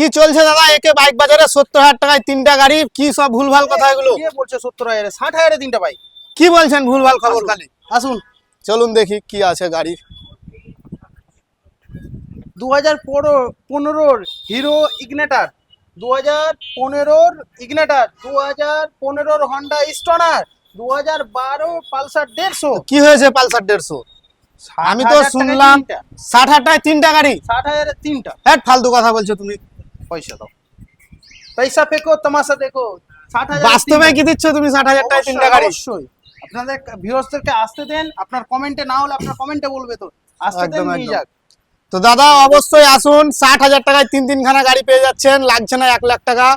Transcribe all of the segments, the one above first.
কি চলছে দাদা? একে বাইক বাজারে সত্তর হাজার টাকায় তিনটা গাড়ি। কি সব ভুলভাল কথা এগুলো? কে বলছে সত্তর হাজারে? ষাট হাজারে তিনটা বাইক। কি বলছেন ভুলভাল খবর খালি? আসুন। চলুন দেখি কি আছে গাড়ি দু হাজার পনেরোর হিরো ইগনেটার। দু হাজার পনেরোর ইগনেটার। দু হাজার পনেরোর হন্ডা স্টনার। দু হাজার বারো পালসার দেড়শো। কি হয়েছে পালসার দেড়শো? আমি তো শুনলাম ষাট হাজার টাকায় তিনটা গাড়ি। ষাট হাজারের তিনটা। হ্যাঁ ফালতু কথা বলছো তুমি। পয়সা দাও। পয়সা ফেকো তামাশা দেখো। ষাট হাজার বাস্তবে কি দিচ্ছ তুমি ষাট হাজার টাকায় তিনটা গাড়ি? অবশ্যই আপনাদের ভিউয়ার্সদেরকে আসতে দেন আপনার কমেন্টে না হলে আপনার কমেন্টে বলবে তো। আসতে দেন নিয়ে যাক। তো দাদা অবশ্যই আসুন ষাট হাজার টাকায় তিন তিনখানা গাড়ি পেয়ে যাচ্ছেন লাগছে না এক লাখ টাকা।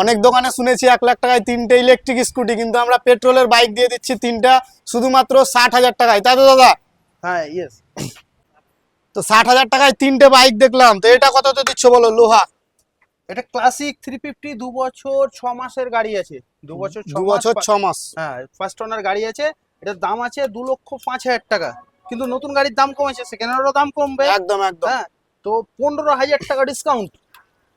অনেক দোকানে শুনেছি এক লাখ টাকায় তিনটে ইলেকট্রিক স্কুটি কিন্তু আমরা পেট্রোলের বাইক দিয়ে দিচ্ছি তিনটা শুধুমাত্র ষাট হাজার টাকায়। তাই তো দাদা? হ্যাঁ ইয়েস তো ষাট হাজার টাকায় তিনটে বাইক দেখলাম তো এটা কততে দিচ্ছ বলো লোহা? এটা ক্লাসিক থ্রি ফিফটি দু বছর ছ মাসের গাড়ি আছে। দু বছর ছ দু বছর পা- ছ মাস। হ্যাঁ ফার্স্ট ওনার গাড়ি আছে। এটার দাম আছে দু লক্ষ পাঁচ হাজার টাকা। কিন্তু নতুন গাড়ির দাম কমেছে সেকেন্ড হ্যান্ডেরও দাম কমবে। একদম একদম। হ্যাঁ তো পনেরো হাজার টাকা ডিসকাউন্ট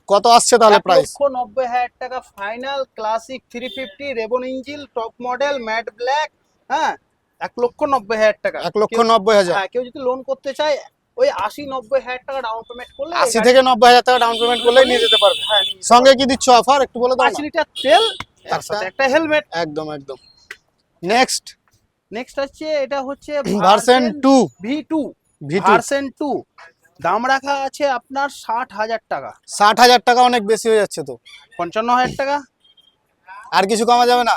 কত আসছে তাহলে প্রাইস লক্ষ নব্বই হাজার টাকা ফাইনাল ক্লাসিক থ্রি ফিফটি রেবন ইঞ্জিল টপ মডেল ম্যাট ব্ল্যাক হ্যাঁ এক লক্ষ নব্বই হাজার টাকা। এক লক্ষ নব্বই হাজার। হ্যাঁ কেউ যদি লোন করতে চায় ওই আশি নব্বই হাজার টাকা ডাউন পেমেন্ট করলে আশি থেকে নব্বই হাজার টাকা ডাউন পেমেন্ট করলেই নিয়ে যেতে পারবে। হ্যাঁ সঙ্গে কি দিচ্ছ অফার একটু বলে দাও পাঁচ লিটার তেল তার সাথে একটা হেলমেট একদম একদম। নেক্সট নেক্সট হচ্ছে এটা হচ্ছে version two V two V two version two দাম রাখা আছে আপনার ষাট হাজার টাকা। ষাট হাজার টাকা অনেক বেশি হয়ে যাচ্ছে তো। পঞ্চান্ন হাজার টাকা। আর কিছু কমা যাবে না?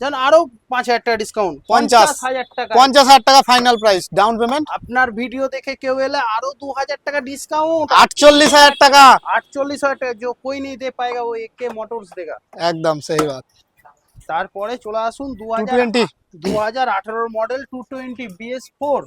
যেন আরও পাঁচ হাজার টাকা ডিসকাউন্ট পঞ্চাশ। হাজার টাকা। পঞ্চাশ হাজার টাকা ফাইনাল প্রাইস ডাউন পেমেন্ট আপনার ভিডিও দেখে কেউ এলে আরও দু হাজার টাকা ডিসকাউন্ট আটচল্লিশ হাজার টাকা। আটচল্লিশ হাজার টাকা যে কই নেই দে পায়গা ওই কে মোটরস দেগা। একদম সেই বাত। তারপরে চলে আসুন দু হাজার দু হাজার আঠারোর model two twenty BS four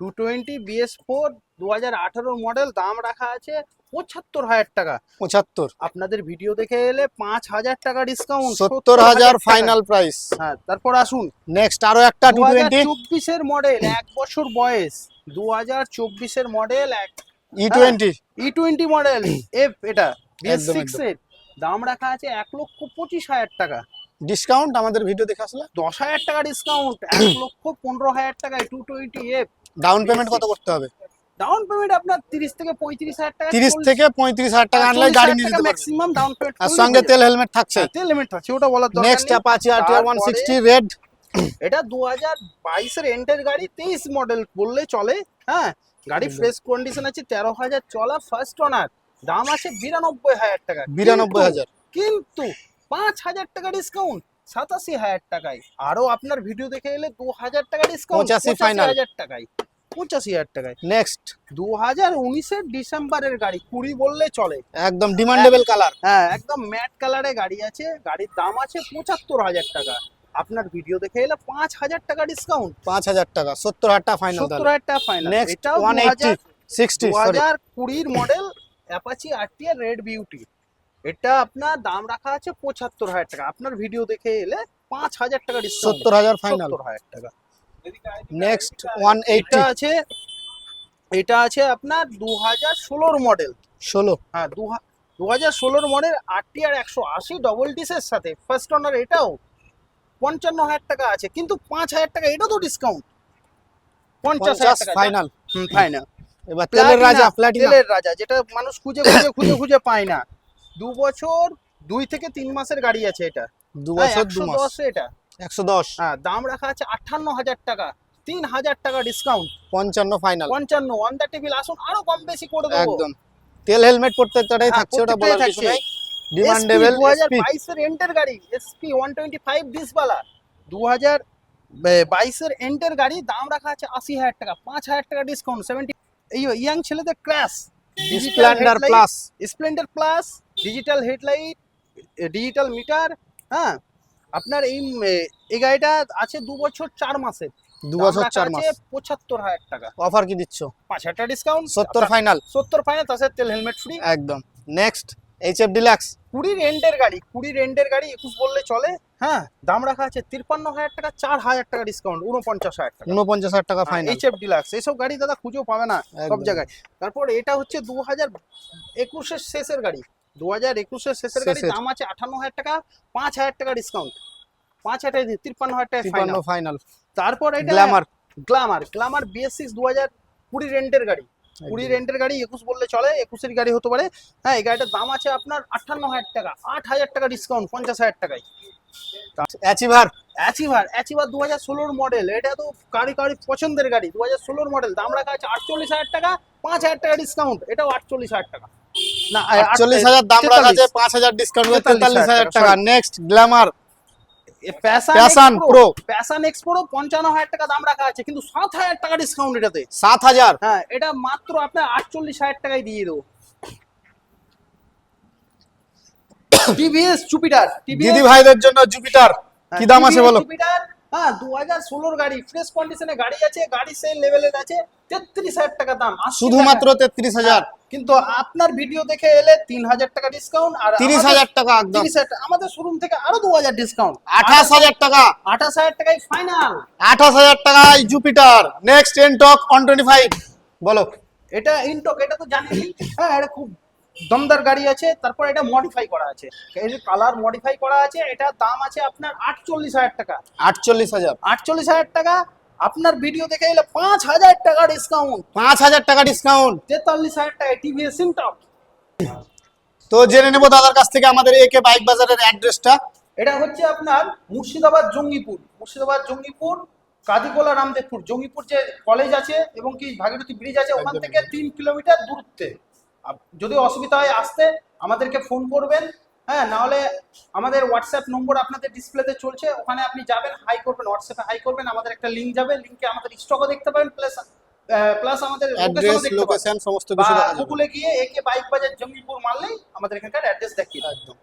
two twenty BS four দু হাজার আঠারোর মডেল দাম রাখা আছে পঁচাত্তর হাজার টাকা। পঁচাত্তর। আপনাদের ভিডিও দেখে এলে পাঁচ হাজার টাকা ডিসকাউন্ট সত্তর হাজার ফাইনাল প্রাইস হ্যাঁ তারপর আসুন। নেক্সট আরও একটা টু টোয়েন্টি চব্বিশের মডেল এক বছর বয়স। দু হাজার চব্বিশের মডেল এক E twenty E twenty model F এটা বিএস সিক্স এর। দাম রাখা আছে এক লক্ষ পঁচিশ হাজার টাকা। ডিসকাউন্ট আমাদের ভিডিও দেখে আসলে? দশ হাজার টাকা ডিসকাউন্ট এক লক্ষ পনেরো হাজার টাকায়। Two twenty F down payment কত করতে হবে? ডাউন পেমেন্ট আপনার তিরিশ থেকে পঁয়ত্রিশ হাজার টাকা তিরিশ থেকে পঁয়ত্রিশ হাজার টাকা আনলে গাড়ি নিয়ে যেতে ম্যাক্সিমাম ডাউন পেমেন্ট আর সঙ্গে তেল হেলমেট থাকছে। তেল লিমিট আছে ওটা বলার দরকার নেক্সট। অ্যাপাচি আরটিআর ওয়ান তারপরে- সিক্সটি রেড এটা দু হাজার বাইশের এন্টের গাড়ি তেইশ মডেল বললে চলে। হ্যাঁ গাড়ি ফ্রেশ কন্ডিশন আছে তেরো হাজার চলা ফার্স্ট ওনার দাম আছে বিরানব্বই হাজার টাকা। বিরানব্বই কিন্তু- হাজার। কিন্তু পাঁচ হাজার টাকা ডিসকাউন্ট সাতাশি হাজার টাকায়। আরও আপনার ভিডিও দেখে এলে দু হাজার টাকা ডিসকাউন্ট পঁচাশি final। হাজার টাকায়। পঁচাশি হাজার টাকায়। নেক্সট দু হাজার উনিশের ডিসেম্বরের গাড়ি কুড়ি বললে চলে। একদম ডিমান্ডেবল কালার হ্যাঁ একদম ম্যাট কালারে গাড়ি আছে। গাড়ির দাম আছে পঁচাত্তর হাজার টাকা। আপনার ভিডিও দেখে এলে পাঁচ হাজার টাকা ডিসকাউন্ট পাঁচ হাজার টাকা সত্তর হাজার টাকা ফাইনাল সত্তর হাজার টাকা final next one eighty sixty দু হাজার কুড়ির model Apache RTR red beauty এটা আপনার দাম রাখা আছে পঁচাত্তর হাজার টাকা। আপনার ভিডিও দেখে এলে পাঁচ হাজার টাকা সত্তর হাজার ফাইনাল হাজার টাকা। নেক্সট ওয়ান এইটটি এটা আছে এটা আছে আপনার দু হাজার ষোলোর মডেল ষোলো। হ্যাঁ দু দু হাজার ষোলোর মডেল আটটি আর একশো আশি ডবল ডিসের সাথে। ফার্স্ট অনার এটাও পঞ্চান্ন হাজার টাকা আছে কিন্তু পাঁচ হাজার টাকা এটা তো ডিসকাউন্ট পঞ্চাশ হাজার টাকা। ফাইনাল ফাইনাল এবার তেলের রাজা তেলের রাজা যেটা মানুষ খুঁজে খুঁজে খুঁজে খুঁজে পায় না। দু বছর দুই থেকে তিন মাসের গাড়ি আছে এটা। দু হ্যাঁ, বছর দু 110 মাস। এটা। একশো দশ। হ্যাঁ দাম রাখা আছে আটান্ন হাজার টাকা। তিন হাজার টাকা ডিসকাউন্ট পঞ্চান্ন ফাইনাল পঞ্চান্ন ওয়ান দ্য টেবিল আসুন আরও কম বেশি করে দেবো। একদম। তেল হেলমেট প্রত্যেকটাই হ্যাঁ, থাকছে ওটা বলার কিছু নাই। ডিমান্ডেবল দু হাজার বাইশের এন্টের গাড়ি এসপি ওয়ান টোয়েন্টি ফাইভ ডিসবালা দু হাজার বাইশের এন্টের গাড়ি দাম রাখা আছে আশি হাজার টাকা পাঁচ হাজার টাকা ডিসকাউন্ট সেভেন্টি এই ইয়াং ছেলেদের crash Splendor plus Splendor plus digital headlight digital meter হ্যাঁ? আপনার এই এই গাড়িটা আছে দু বছর চার মাসের। দু বছর চার মাস। পঁচাত্তর হাজার টাকা। অফার কি দিচ্ছ? পাঁচ হাজার ডিসকাউন্ট সত্তর ফাইনাল সত্তর ফাইনাল সাথে তেল হেলমেট ফ্রি একদম। নেক্সট এইচ এফ ডিলাক্স কুড়ি রেন্টের গাড়ি কুড়ি রেন্টের গাড়ি একুশ বললে চলে হ্যাঁ? দাম রাখা আছে তিপ্পান্ন হাজার টাকা চার হাজার টাকা ডিসকাউন্ট উনপঞ্চাশ হাজার টাকা। উনপঞ্চাশ হাজার টাকা ফাইনাল এইচ এফ ডিলাক্স এইসব গাড়ি দাদা খুঁজেও পাবে না সব। জায়গায়। তারপর এটা হচ্ছে দু হাজার একুশের শেষের গাড়ি। দু হাজার একুশের শেষের গাড়ি দাম আছে আঠান্ন হাজার টাকা পাঁচ হাজার টাকা ডিসকাউন্ট পাঁচ হাজার টাকা তিপ্পান্ন হাজার টাকা ফাইনাল ফাইনাল তারপর এটা glamour glamour glamour BS six দু হাজার কুড়ি রেন্টের গাড়ি। কুড়ি রেন্টের গাড়ি একুশ বললে চলে একুশের গাড়ি হতে পারে। হ্যাঁ এই গাড়িটার দাম আছে আপনার আটান্ন হাজার টাকা আট হাজার টাকা ডিসকাউন্ট পঞ্চাশ হাজার টাকায়। অ্যাচিভার অ্যাচিভার অ্যাচিভার দু হাজার ষোলোর মডেল এটা তো কারি কারি পছন্দের গাড়ি। দু হাজার ষোলোর মডেল দাম রাখা আছে আটচল্লিশ হাজার টাকা পাঁচ হাজার টাকা ডিসকাউন্ট এটাও আটচল্লিশ হাজার টাকা। না দাম রাখা আছে 5000 ডিসকাউন্ট টাকা। নেক্সট গ্ল্যামার টিভিএস দিদি ভাইদের জন্য জুপিটার কি দাম আছে বলো? জুপিটার হ্যাঁ 2016 গাড়ি ফ্রেশ কন্ডিশনে গাড়ি আছে গাড়ি সেল লেভেলের আছে 33000 টাকা দাম। শুধুমাত্র 33000 কিন্তু আপনার ভিডিও দেখে এলে তিন হাজার টাকা ডিসকাউন্ট আর তিরিশ হাজার টাকা একদম। তিরিশ হাজার টাকা। আমাদের শোরুম থেকে আরও দু হাজার ডিসকাউন্ট আঠাশ হাজার টাকা। আঠাশ হাজার টাকায় ফাইনাল আঠাশ হাজার টাকায় Jupiter next Ntorq one twenty five বলো। এটা ইনটক এটা তো জানি হ্যাঁ এটা খুব দমদার গাড়ি আছে তারপর এটা মডিফাই করা আছে। এর কালার মডিফাই করা আছে এটা দাম আছে আপনার আটচল্লিশ হাজার টাকা। আটচল্লিশ হাজার আটচল্লিশ হাজার টাকা আপনার ভিডিও দেখে এলে পাঁচ হাজার টাকা ডিসকাউন্ট পাঁচ হাজার টাকা ডিসকাউন্ট তেতাল্লিশ হাজার টাকা টিভিএস ইনটক তো জেনে নেব দাদার কাছ থেকে আমাদের একে বাইক বাজারের অ্যাড্রেসটা এটা হচ্ছে আপনার মুর্শিদাবাদ জঙ্গিপুর। মুর্শিদাবাদ জঙ্গিপুর কাদিকোলা রামদেবপুর। জঙ্গিপুর যে কলেজ আছে এবং কি ভাগীরথী ব্রিজ আছে ওখান থেকে তিন কিলোমিটার দূরত্বে। যদি অসুবিধা হয় আসতে আমাদেরকে ফোন করবেন। হ্যাঁ নাহলে আমাদের হোয়াটসঅ্যাপ নম্বর আপনাদের ডিসপ্লেতে চলছে ওখানে আপনি যাবেন হাই করবেন হোয়াটসঅ্যাপে হাই করবেন আমাদের একটা লিঙ্ক যাবে লিঙ্কে আমাদের স্টকও দেখতে পাবেন প্লাস প্লাস আমাদের অ্যাড্রেস লোকেশনও দেখতে পাবেন। লোকেশন সমস্ত কিছু গুগলে গিয়ে একে বাইক বাজার জঙ্গিপুর মারলেই আমাদের এখানকার অ্যাড্রেস দেখিয়ে। একদম।